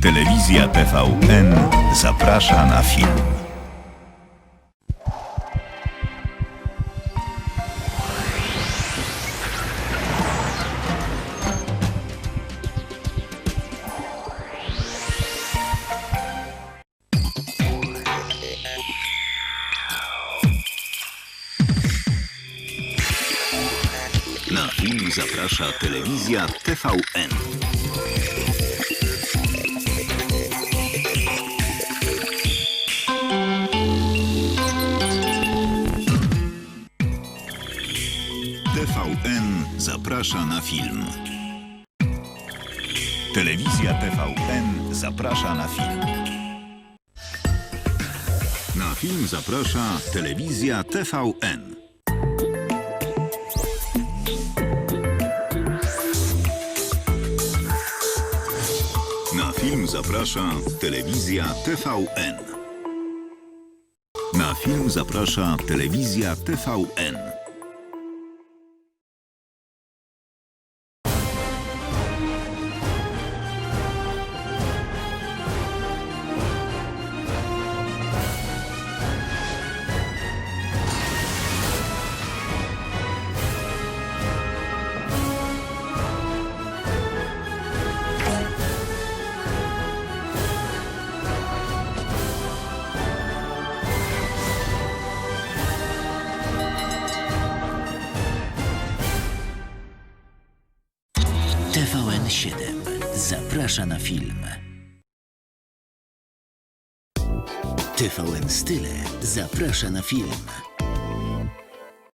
Telewizja TVN zaprasza na film. Na film zaprasza telewizja TVN. TVN zaprasza na film. Telewizja TVN zaprasza na film. Na film zaprasza telewizja TVN. Na film zaprasza telewizja TVN. Na film zaprasza telewizja TVN. TVN7 zaprasza na film. TVN Style zaprasza na film.